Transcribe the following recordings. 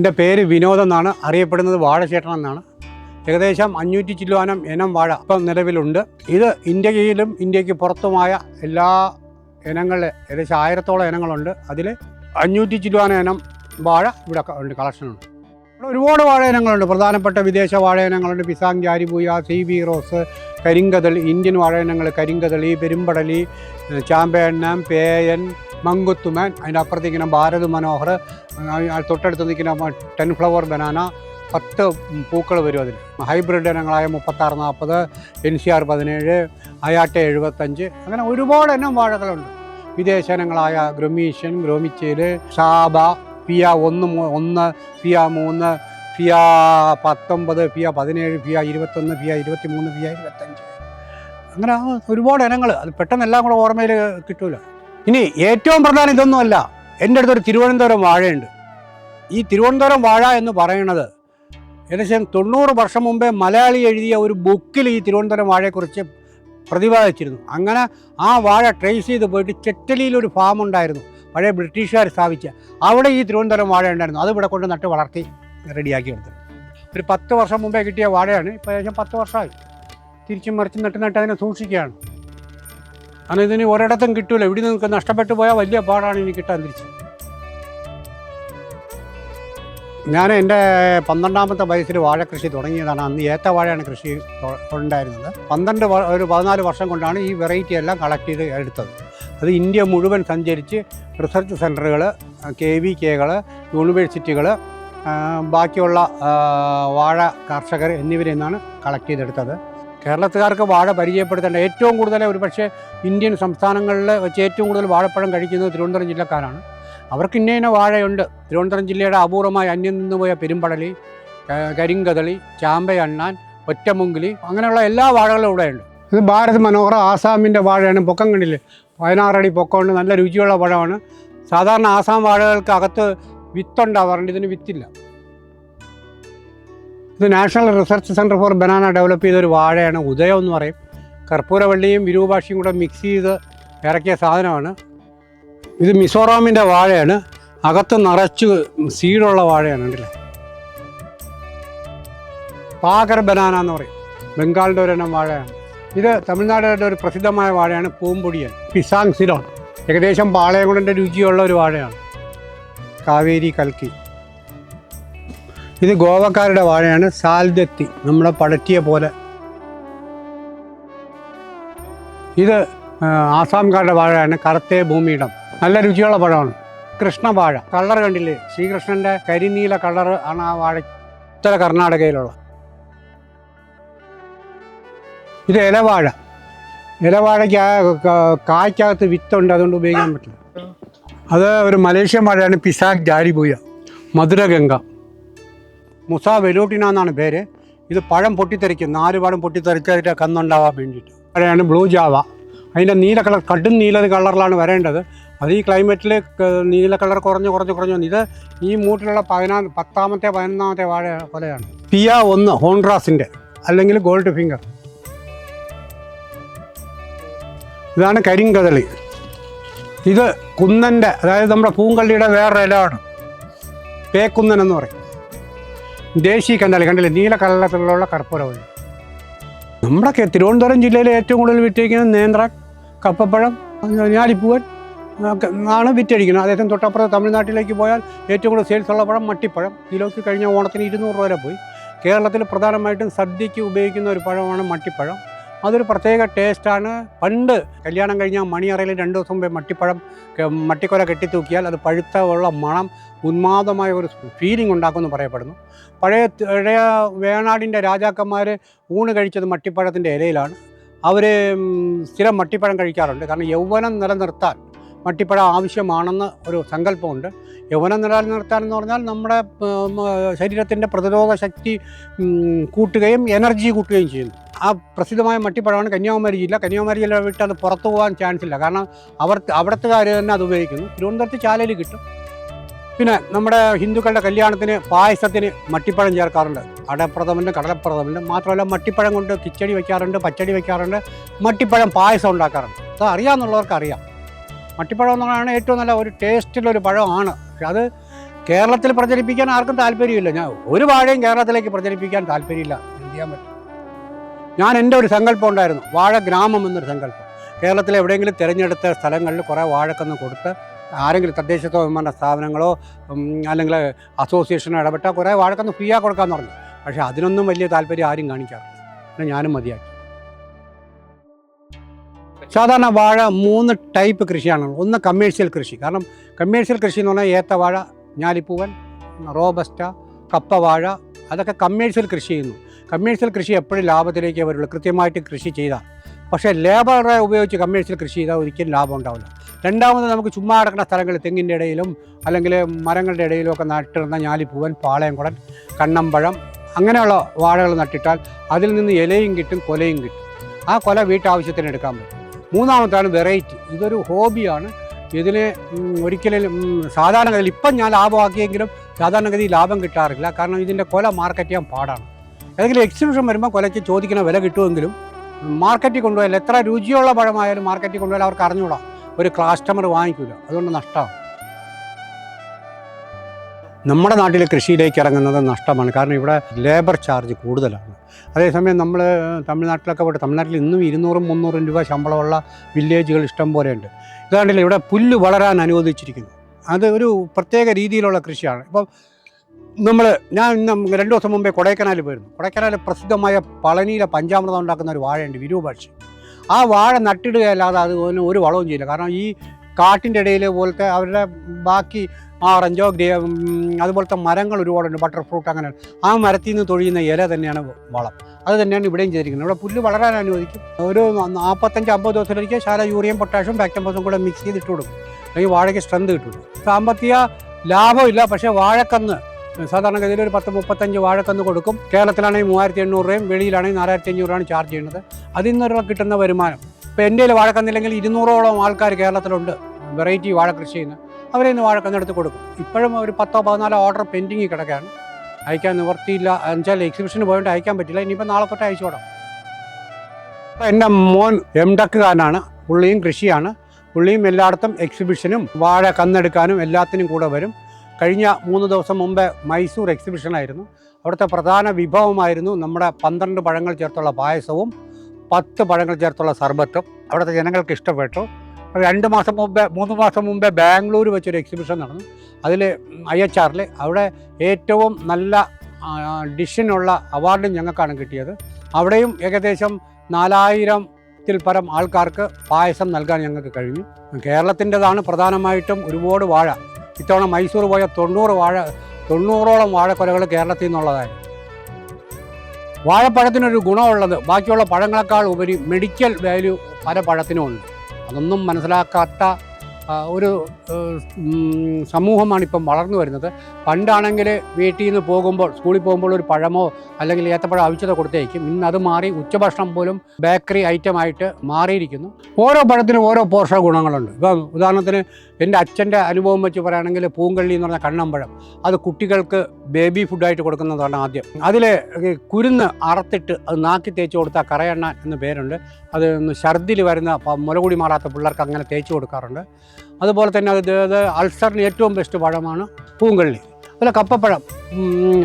എന്റെ പേര് വിനോദ് എന്നാണ് അറിയപ്പെടുന്നത് വാഴചേട്ടൻ എന്നാണ്. ഏകദേശം അഞ്ഞൂറ്റി ചില്ലുവാനം ഇനം വാഴ ഇപ്പം നിലവിലുണ്ട്. ഇത് ഇന്ത്യയിലും ഇന്ത്യയ്ക്ക് പുറത്തുമായ എല്ലാ ഇനങ്ങളിൽ ഏകദേശം ആയിരത്തോളം ഇനങ്ങളുണ്ട്. അതിൽ അഞ്ഞൂറ്റി ചില്ലുവാനം ഇനം വാഴ ഇവിടെ ഉണ്ട് കളക്ഷനുണ്ട് ഒരുപാട് വാഴ ഇനങ്ങളുണ്ട്. പ്രധാനപ്പെട്ട വിദേശ വാഴ ഇനങ്ങളുണ്ട്. Pisang Jaribuaya C B rose കരിങ്കതളി Indian വാഴ ഇനങ്ങൾ കരിങ്കതളി പെരുമ്പടലി ചാമ്പയണ്ണം പേയൻ മങ്കുത്തുമാൻ അതിന്റെ അപ്പുറത്തേക്കിങ്ങനെ ഭാരത് മനോഹർ തൊട്ടടുത്ത് നിൽക്കുന്ന ടെൻ ഫ്ലവർ ബനാന പത്ത് പൂക്കൾ വരും അതിൽ. ഹൈബ്രിഡ് ഇനങ്ങളായ മുപ്പത്താറ് നാൽപ്പത് എൻ സി ആർ പതിനേഴ് അയാട്ട എഴുപത്തഞ്ച് അങ്ങനെ ഒരുപാട് ഇനം വാഴകളുണ്ട്. വിദേശ ഇനങ്ങളായ ഗ്രൊമീഷ്യൻ ഗ്രോമിച്ചേൽ ഷാബ പിയ ഒന്ന് ഒന്ന് പിയ മൂന്ന് പിയ പത്തൊമ്പത് പിയ പതിനേഴ് പിയ ഇരുപത്തൊന്ന് പിയ ഇരുപത്തി മൂന്ന് പിയ ഇരുപത്തഞ്ച്. അങ്ങനെ ഒരുപാട് ഇനങ്ങൾ അത് പെട്ടെന്ന് എല്ലാം കൂടെ ഓർമ്മയിൽ കിട്ടൂല. ഇനി ഏറ്റവും പ്രധാനം ഇതൊന്നുമല്ല. എന്റെ അടുത്തൊരു തിരുവനന്തപുരം വാഴയുണ്ട്. ഈ തിരുവനന്തപുരം വാഴ എന്ന് പറയുന്നത് ഏകദേശം തൊണ്ണൂറ് വർഷം മുമ്പേ മലയാളി എഴുതിയ ഒരു ബുക്കിൽ ഈ തിരുവനന്തപുരം വാഴയെക്കുറിച്ച് പ്രതിപാദിച്ചിരുന്നു. അങ്ങനെ ആ വാഴ ട്രേസ് ചെയ്ത് പോയിട്ട് ചെറ്റലിയിൽ ഒരു ഫാം ഉണ്ടായിരുന്നു. പഴയ ബ്രിട്ടീഷുകാർ സ്ഥാപിച്ച. അവിടെ ഈ തിരുവനന്തപുരം വാഴ ഉണ്ടായിരുന്നു. അത് ഇവിടെ കൊണ്ട് നട്ട് വളർത്തി റെഡിയാക്കി എടുത്തത്. ഒരു പത്ത് വർഷം മുമ്പേ കിട്ടിയ വാഴയാണ്. ഇപ്പോൾ ഏകദേശം പത്ത് വർഷമായി. തിരിച്ചും മറിച്ചും നട്ട് നട്ട് അതിനെ സൂക്ഷിക്കുകയാണ്. കാരണം ഇതിന് ഒരിടത്തും കിട്ടൂല. ഇവിടെ നിങ്ങൾക്ക് നഷ്ടപ്പെട്ടു പോയാൽ വലിയ പാടാണ് ഇനി കിട്ടാൻ തിരിച്ച്. ഞാൻ എന്റെ പന്ത്രണ്ടാമത്തെ വയസ്സിൽ വാഴ കൃഷി തുടങ്ങിയതാണ്. അന്ന് ഏത്ത വാഴയാണ് കൃഷി ഉണ്ടായിരുന്നത് പന്ത്രണ്ട് ഒരു പതിനാല് വർഷം കൊണ്ടാണ് ഈ വെറൈറ്റി എല്ലാം കളക്ട് ചെയ്ത് എടുത്തത്. അത് ഇന്ത്യ മുഴുവൻ സഞ്ചരിച്ച് റിസർച്ച് സെന്ററുകൾ കെ വി കെകൾ യൂണിവേഴ്സിറ്റികൾ ബാക്കിയുള്ള വാഴ കർഷകർ എന്നിവരിൽ നിന്നാണ് കളക്ട് ചെയ്തെടുത്തത്. കേരളത്തുകാർക്ക് വാഴ പരിചയപ്പെടുത്തേണ്ട ഏറ്റവും കൂടുതൽ ഒരുപക്ഷെ ഇന്ത്യൻ സംസ്ഥാനങ്ങളിൽ വെച്ച് ഏറ്റവും കൂടുതൽ വാഴപ്പഴം കഴിക്കുന്നത് തിരുവനന്തപുരം ജില്ലക്കാരാണ്. അവർക്ക് ഇന്ന ഇന്ന വാഴയുണ്ട്. തിരുവനന്തപുരം ജില്ലയുടെ അപൂർവമായി അന്യം നിന്നുപോയ പെരുമ്പടലി കരിങ്കതളി ചാമ്പയണ്ണാൻ ഒറ്റമുങ്കിലി അങ്ങനെയുള്ള എല്ലാ വാഴകളും ഇവിടെയുണ്ട്. ഇത് ഭാരത് മനോഹര ആസാമിന്റെ വാഴയാണ്. പൊക്കം കണ്ടില്ലേ? പതിനാറടി പൊക്കമുണ്ട്. നല്ല രുചിയുള്ള പഴമാണ്. സാധാരണ ആസാം വാഴകൾക്ക് അകത്ത് വിത്തുണ്ടാവാറുണ്ട് ഇതിന് വിത്തില്ല. ഇത് national research centre for banana develop ചെയ്തൊരു വാഴയാണ്. ഉദയം എന്ന് പറയും. കർപ്പൂരവള്ളിയും വിരൂപാക്ഷിയും കൂടെ മിക്സ് ചെയ്ത് ഇറക്കിയ സാധനമാണ്. ഇത് മിസോറാമിന്റെ വാഴയാണ്. അകത്ത് നിറച്ച് സീഡുള്ള വാഴയാണ് കണ്ടില്ലേ? പാകർ ബനാന എന്ന് പറയും. ബംഗാളിന്റെ ഒരു ഇനം വാഴയാണ്. ഇത് തമിഴ്നാടിന്റെ ഒരു പ്രസിദ്ധമായ വാഴയാണ് പൂമ്പൊടിയൻ. പിസാങ് സിലോൺ. ഏകദേശം പാളയംകുടന്റെ രുചിയുള്ള ഒരു വാഴയാണ്. കാവേരി കൽക്കി. ഇത് ഗോവക്കാരുടെ വാഴയാണ്. സാൽദത്തി നമ്മുടെ പടറ്റിയ പോലെ. ഇത് ആസാംകാരുടെ വാഴയാണ്. കറുത്തേ ഭൂമിയിടം. നല്ല രുചിയുള്ള പഴമാണ് കൃഷ്ണവാഴ കളർ കണ്ടില്ലേ? ശ്രീകൃഷ്ണന്റെ കരിനീല കളർ ആണ് ആ വാഴ ഉത്തര കർണാടകയിലുള്ള. ഇത് ഇലവാഴ. ഇലവാഴയ്ക്ക് കായ്ക്കകത്ത് വിത്തുണ്ട്. അതുകൊണ്ട് ഉപയോഗിക്കാൻ പറ്റില്ല. അത് ഒരു മലേഷ്യൻ വാഴയാണ്. പിസാക് ജാരിപൂയ മധുരഗംഗ. മുസ വെലൂട്ടിന എന്നാണ് പേര്. ഇത് പഴം പൊട്ടിത്തെറിക്കും നാല് പഴം പൊട്ടിത്തെറിച്ചതിന്റെ കന്നുണ്ടാവാൻ വേണ്ടിയിട്ട്. പഴയാണ് ബ്ലൂ ജാവ. അതിന്റെ നീല കളർ കടും നീല കളറിലാണ് വരേണ്ടത്. അത് ഈ ക്ലൈമറ്റിൽ നീല കളർ കുറഞ്ഞ് കുറഞ്ഞ് കുറഞ്ഞ് വന്നു. ഇത് ഈ മൂട്ടിലുള്ള പതിനാ പത്താമത്തെ പതിനൊന്നാമത്തെ വാഴ കൊലയാണ്. പിയ ഒന്ന് ഹോൺഡ്രാസിന്റെ അല്ലെങ്കിൽ ഗോൾഡ് ഫിംഗർ. ഇതാണ് കരിങ്കദളി ഇത് കുന്നന്റെ അതായത് നമ്മുടെ പൂങ്കള്ളിയുടെ വേറൊരു ഇലമാണ് പേക്കുന്നൻ എന്ന് പറയും. ദേശീയ കണ്ടാലി കണ്ടില്ലേ? നീല കളറിലുള്ള കർപ്പൂരമുണ്ട് നമ്മുടെ തിരുവനന്തപുരം ജില്ലയിൽ ഏറ്റവും കൂടുതൽ വിറ്റഴിക്കുന്നത് നേന്ത്ര കപ്പപ്പഴം ഞാലിപ്പൂവൻ ആണ് വിറ്റഴിക്കുന്നത്. അദ്ദേഹം തൊട്ടപ്പുറത്ത് തമിഴ്നാട്ടിലേക്ക് പോയാൽ ഏറ്റവും കൂടുതൽ സെയിൽസ് ഉള്ള പഴം മട്ടിപ്പഴം. കിലോയ്ക്ക് കഴിഞ്ഞ ഓണത്തിന് ഇരുന്നൂറ് രൂപ വരെ പോയി. കേരളത്തിൽ പ്രധാനമായിട്ടും സദ്യയ്ക്ക് ഉപയോഗിക്കുന്ന ഒരു പഴമാണ് മട്ടിപ്പഴം. അതൊരു പ്രത്യേക ടേസ്റ്റാണ്. പണ്ട് കല്യാണം കഴിഞ്ഞാൽ മണിയറയിൽ രണ്ട് ദിവസം മുമ്പേ മട്ടിപ്പഴം മട്ടിക്കൊല കെട്ടിത്തൂക്കിയാൽ അത് പഴുത്ത ഉള്ള മണം ഉന്മാദമായ ഒരു ഫീലിംഗ് ഉണ്ടാക്കുമെന്ന് പറയപ്പെടുന്നു. പഴയ പഴയ വേണാടിന്റെ രാജാക്കന്മാർ ഊണ് കഴിച്ചത് മട്ടിപ്പഴത്തിന്റെ ഇലയിലാണ്. അവർ സ്ഥിരം മട്ടിപ്പഴം കഴിക്കാറുണ്ട്. കാരണം യൗവനം നിലനിർത്താൻ മട്ടിപ്പഴം ആവശ്യമാണെന്ന് ഒരു സങ്കല്പമുണ്ട്. യൗവനം നിലനിർത്താൻ എന്ന് പറഞ്ഞാൽ നമ്മുടെ ശരീരത്തിന്റെ പ്രതിരോധ ശക്തി കൂട്ടുകയും എനർജി കൂട്ടുകയും ചെയ്യുന്നു. ആ പ്രസിദ്ധമായ മട്ടിപ്പഴമാണ് കന്യാകുമാരി ജില്ല. കന്യാകുമാരി ജില്ല വിട്ട് അത് പുറത്തു പോകാൻ ചാൻസ് ഇല്ല. കാരണം അവർ അവിടുത്തുകാർ തന്നെ അത് ഉപയോഗിക്കുന്നു. തിരുവനന്തപുരത്ത് ചാലയിൽ കിട്ടും. പിന്നെ നമ്മുടെ ഹിന്ദുക്കളുടെ കല്യാണത്തിന് പായസത്തിന് മട്ടിപ്പഴം ചേർക്കാറുണ്ട്. അടപ്രഥമുണ്ട് കടലപ്രഥമുണ്ട് മാത്രമല്ല മട്ടിപ്പഴം കൊണ്ട് കിച്ചടി വയ്ക്കാറുണ്ട് പച്ചടി വയ്ക്കാറുണ്ട്. മട്ടിപ്പഴം പായസം ഉണ്ടാക്കാറുണ്ട്. അത് അറിയാമെന്നുള്ളവർക്ക് അറിയാം. മട്ടിപ്പഴം എന്ന് പറയുന്നത് ഏറ്റവും നല്ല ഒരു ടേസ്റ്റുള്ള ഒരു പഴമാണ്. പക്ഷെ അത് കേരളത്തിൽ പ്രചരിപ്പിക്കാൻ ആർക്കും താല്പര്യമില്ല. ഞാൻ ഒരു വാഴയും കേരളത്തിലേക്ക് പ്രചരിപ്പിക്കാൻ താല്പര്യമില്ല. എന്ത് ചെയ്യാൻ പറ്റും? ഞാൻ എന്റെ ഒരു സങ്കല്പം ഉണ്ടായിരുന്നു. വാഴ ഗ്രാമം എന്നൊരു സങ്കല്പം. കേരളത്തിലെ എവിടെയെങ്കിലും തിരഞ്ഞെടുത്ത സ്ഥലങ്ങളിൽ കുറേ വാഴക്കൊന്ന് കൊടുത്ത് ആരെങ്കിലും തദ്ദേശ സ്ഥാപനങ്ങളോ അല്ലെങ്കിൽ അസോസിയേഷനോ ഇടപെട്ടാൽ കുറേ വാഴക്കൊന്ന് ഫ്രീ ആയി കൊടുക്കാമെന്ന് പറഞ്ഞു. പക്ഷേ അതിനൊന്നും വലിയ താല്പര്യം ആരും കാണിക്കാറില്ല. ഞാനും മതിയാക്കി. സാധാരണ വാഴ മൂന്ന് ടൈപ്പ് കൃഷിയാണ്. ഒന്ന് കമേഴ്ഷ്യൽ കൃഷി. കാരണം കമേഴ്ഷ്യൽ കൃഷി എന്ന് പറഞ്ഞാൽ ഏത്തവാഴ ഞാലിപ്പൂവൻ റോബസ്റ്റ കപ്പവാഴ അതൊക്കെ കമേഴ്ഷ്യൽ കൃഷി ചെയ്യുന്നു. കമേഴ്ഷ്യൽ കൃഷി എപ്പോഴും ലാഭത്തിലേക്കേ വരുള്ളൂ. കൃത്യമായിട്ട് കൃഷി ചെയ്താൽ. പക്ഷേ ലേബറെ ഉപയോഗിച്ച് കമേഴ്ഷ്യൽ കൃഷി ചെയ്താൽ ഒരിക്കലും ലാഭം ഉണ്ടാവില്ല. രണ്ടാമത് നമുക്ക് ചുമ്മാ കിടക്കുന്ന സ്ഥലങ്ങളിൽ തെങ്ങിന്റെ ഇടയിലും അല്ലെങ്കിൽ മരങ്ങളുടെ ഇടയിലും ഒക്കെ നട്ടിരുന്ന ഞാലിപ്പൂവൻ പാളയംകുടൻ കണ്ണമ്പഴം അങ്ങനെയുള്ള വാഴകൾ നട്ടിട്ടാൽ അതിൽ നിന്ന് ഇലയും കിട്ടും കൊലയും കിട്ടും. ആ കൊല വീട്ടാവശ്യത്തിന് എടുക്കാൻ പറ്റും. മൂന്നാമത്താണ് വെറൈറ്റി. ഇതൊരു ഹോബിയാണ്. ഇതിന് ഒരിക്കലും സാധാരണഗതിയിൽ ഇപ്പം ഞാൻ ലാഭമാക്കിയെങ്കിലും സാധാരണഗതി ലാഭം കിട്ടാറില്ല. കാരണം ഇതിന്റെ കൊല മാർക്കറ്റ് ചെയ്യാൻ പാടാണ്. ഏതെങ്കിലും എക്സിബിഷൻ വരുമ്പോൾ കൊലയ്ക്ക് ചോദിക്കുന്ന വില കിട്ടുമെങ്കിലും മാർക്കറ്റിൽ കൊണ്ടുപോയാൽ എത്ര രുചിയുള്ള പഴമായാലും മാർക്കറ്റിൽ കൊണ്ടുപോയാൽ അവർക്ക് അറിഞ്ഞുകൂടാം ഒരു കസ്റ്റമർ വാങ്ങിക്കില്ല അതുകൊണ്ട് നഷ്ടമാണ് നമ്മുടെ നാട്ടിലെ കൃഷിയിലേക്ക് ഇറങ്ങുന്നത് നഷ്ടമാണ്. കാരണം ഇവിടെ ലേബർ ചാർജ് കൂടുതലാണ്. അതേസമയം നമ്മൾ തമിഴ്നാട്ടിലൊക്കെ പോയിട്ട് തമിഴ്നാട്ടിൽ ഇന്നും ഇരുന്നൂറും മുന്നൂറും രൂപ ശമ്പളമുള്ള വില്ലേജുകൾ ഇഷ്ടം പോലെയുണ്ട്. ഇതാണ്ടില്ല ഇവിടെ പുല്ല് വളരാൻ അനുവദിച്ചിരിക്കുന്നു. അത് ഒരു പ്രത്യേക രീതിയിലുള്ള കൃഷിയാണ്. ഇപ്പം നമ്മൾ ഞാൻ ഇന്ന് രണ്ട് ദിവസം മുമ്പേ കൊടൈക്കനാലിൽ പോയിരുന്നു. കൊടൈക്കനാൽ പ്രസിദ്ധമായ പളനിയിലെ പഞ്ചാമൃതം ഉണ്ടാക്കുന്ന ഒരു വാഴയുണ്ട് വിരൂപാക്ഷി ആ വാഴ നട്ടിടുകയല്ലാതെ അത് ഒരു വളവും ചെയ്യില്ല. കാരണം ഈ കാട്ടിന്റെ ഇടയിൽ പോലത്തെ അവരുടെ ബാക്കി ആറഞ്ചോ ഗ്രേ അതുപോലത്തെ മരങ്ങൾ ഒരുപാടുണ്ട് ബട്ടർ ഫ്രൂട്ട് അങ്ങനെ. ആ മരത്തിൽ നിന്ന് തൊഴിയുന്ന ഇല തന്നെയാണ് വളം. അത് തന്നെയാണ് ഇവിടെയും ചെയ്തിരിക്കുന്നത്. ഇവിടെ പുല്ല് വളരാൻ അനുവദിക്കും. ഒരു നാൽപ്പത്തഞ്ച് അമ്പത് ദിവസത്തിലേക്ക് ശാല യൂറിയം പൊട്ടാഷ്യം ബാക്ടംബസും കൂടെ മിക്സ് ചെയ്തിട്ട് കൊടുക്കും. അല്ലെങ്കിൽ വാഴയ്ക്ക് സ്ട്രെങ്ത് കിട്ടും. സാമ്പത്തിക ലാഭമില്ല പക്ഷേ വാഴക്കന്ന് സാധാരണഗതിയിൽ ഒരു പത്ത് മുപ്പത്തഞ്ച് വാഴക്കന്ന് കൊടുക്കും. കേരളത്തിലാണെങ്കിൽ മൂവായിരത്തി എണ്ണൂറ് രൂപയും വെളിയിലാണെങ്കിൽ നാലായിരത്തി അഞ്ഞൂറ് രൂപയാണ് ചാർജ് ചെയ്യുന്നത്. അതിൽ നിന്നുള്ള കിട്ടുന്ന വരുമാനം. ഇപ്പോൾ എന്റെ വാഴക്കന്നില്ലെങ്കിൽ ഇരുന്നൂറോളം ആൾക്കാർ കേരളത്തിലുണ്ട്. വെറൈറ്റി വാഴ കൃഷി ചെയ്യുന്ന. അവരെ ഇന്ന് വാഴക്കന്നെടുത്ത് കൊടുക്കും. ഇപ്പോഴും ഒരു പത്തോ പതിനാലോ ഓർഡർ പെൻഡിങ്ങിൽ കിടക്കുകയാണ്. അയക്കാൻ നിവർത്തിയില്ല എന്നുവെച്ചാൽ എക്സിബിഷന് പോയിട്ട് അയക്കാൻ പറ്റില്ല. ഇനിയിപ്പോൾ നാളെ തൊട്ട് അയച്ചു വിടാം. എന്റെ മോൻ എം ഡക്കുകാരനാണ് പുള്ളിയും കൃഷിയാണ്. പുള്ളിയും എല്ലായിടത്തും എക്സിബിഷനും വാഴ കന്നെടുക്കാനും എല്ലാത്തിനും കൂടെ വരും. കഴിഞ്ഞ മൂന്ന് ദിവസം മുമ്പേ മൈസൂർ എക്സിബിഷനായിരുന്നു അവിടുത്തെ പ്രധാന വിഭവമായിരുന്നു നമ്മുടെ പന്ത്രണ്ട് പഴങ്ങൾ ചേർത്തുള്ള പായസവും പത്ത് പഴങ്ങൾ ചേർത്തുള്ള സർബത്തും. അവിടുത്തെ ജനങ്ങൾക്ക് ഇഷ്ടപ്പെട്ടു. രണ്ട് മാസം മുമ്പേ മൂന്ന് മാസം മുമ്പേ ബാംഗ്ലൂർ വെച്ചൊരു എക്സിബിഷൻ നടന്നു. അതിൽ ഐ എച്ച് ആറിൽ അവിടെ ഏറ്റവും നല്ല ഡിഷിനുള്ള അവാർഡും ഞങ്ങൾക്കാണ് കിട്ടിയത്. അവിടെയും ഏകദേശം നാലായിരം പരം ആൾക്കാർക്ക് പായസം നൽകാൻ ഞങ്ങൾക്ക് കഴിഞ്ഞു. കേരളത്തിന്റെതാണ് പ്രധാനമായിട്ടും ഒരുപാട് വാഴ. ഇത്തവണ മൈസൂർ പോയ തൊണ്ണൂറ് വാഴ തൊണ്ണൂറോളം വാഴക്കൊലകൾ കേരളത്തിൽ നിന്നുള്ളതായിരുന്നു. വാഴപ്പഴത്തിനൊരു ഗുണമുള്ളത് ബാക്കിയുള്ള പഴങ്ങളെക്കാൾ ഉപരി മെഡിക്കൽ വാല്യൂ പല പഴത്തിനും ഉണ്ട്. അതൊന്നും മനസ്സിലാക്കാത്ത ഒരു സമൂഹമാണിപ്പം വളർന്നു വരുന്നത്. പണ്ടാണെങ്കിൽ വീട്ടിൽ നിന്ന് പോകുമ്പോൾ സ്കൂളിൽ പോകുമ്പോൾ ഒരു പഴമോ അല്ലെങ്കിൽ ഏത്തപ്പഴം അവിച്ചതോ കൊടുത്തേക്കും. ഇന്ന് അത് മാറി ഉച്ചഭക്ഷണം പോലും ബേക്കറി ഐറ്റമായിട്ട് മാറിയിരിക്കുന്നു. ഓരോ പഴത്തിനും ഓരോ പോഷക ഗുണങ്ങളുണ്ട്. ഇപ്പം ഉദാഹരണത്തിന് എന്റെ അച്ഛന്റെ അനുഭവം വെച്ച് പറയുകയാണെങ്കിൽ പൂങ്കള്ളി എന്ന് പറഞ്ഞ കണ്ണമ്പഴം. അത് കുട്ടികൾക്ക് ബേബി ഫുഡായിട്ട് കൊടുക്കുന്നതാണ് ആദ്യം. അതിൽ കുരുന്ന് അറത്തിട്ട് അത് നാക്കി തേച്ച് കൊടുത്താൽ കറയെണ്ണ എന്ന് പേരുണ്ട്. അത് ഛർദിൽ വരുന്ന മുലകുടി മാറാത്ത പിള്ളേർക്ക് അങ്ങനെ തേച്ച് കൊടുക്കാറുണ്ട്. അതുപോലെ തന്നെ അത് അൾസറിന് ഏറ്റവും ബെസ്റ്റ് പഴമാണ് പൂങ്കള്ളി. അതുപോലെ കപ്പപ്പഴം.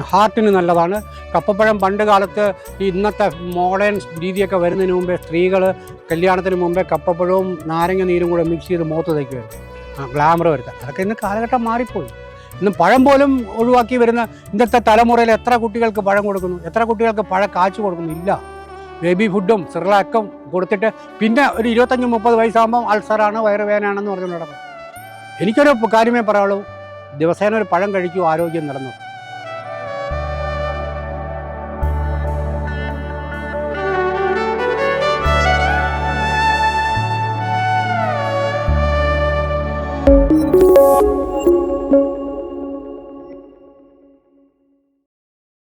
ഹാർട്ടിന് നല്ലതാണ്. കപ്പപ്പഴം പണ്ട് കാലത്ത് ഇന്നത്തെ മോഡേൺ രീതിയൊക്കെ വരുന്നതിന് മുമ്പേ സ്ത്രീകൾ കല്യാണത്തിന് മുമ്പേ കപ്പപ്പഴവും നാരങ്ങ നീരും കൂടെ മിക്സ് ചെയ്ത് മുഖത്ത് തയ്ക്കുമായിരുന്നു ഗ്ലാമർ വരുത്താൻ. അതൊക്കെ ഇന്ന് കാലഘട്ടം മാറിപ്പോയി. ഇന്ന് പഴം പോലും ഒഴിവാക്കി വരുന്ന ഇന്നത്തെ തലമുറയിൽ എത്ര കുട്ടികൾക്ക് പഴം കൊടുക്കുന്നു? എത്ര കുട്ടികൾക്ക് പഴം കാച്ചു കൊടുക്കുന്നു? ഇല്ല. ബേബി ഫുഡും സിറലാക്കും കൊടുത്തിട്ട് പിന്നെ ഒരു ഇരുപത്തഞ്ച് മുപ്പത് വയസ്സാകുമ്പോൾ അൾസറാണ് വയറുവേനാണെന്ന് പറഞ്ഞു നടക്കും. എനിക്കൊരു കാര്യമേ പറയാനുള്ളൂ. ദിവസേന ഒരു പഴം കഴിക്കൂ ആരോഗ്യം നിലനിർത്തും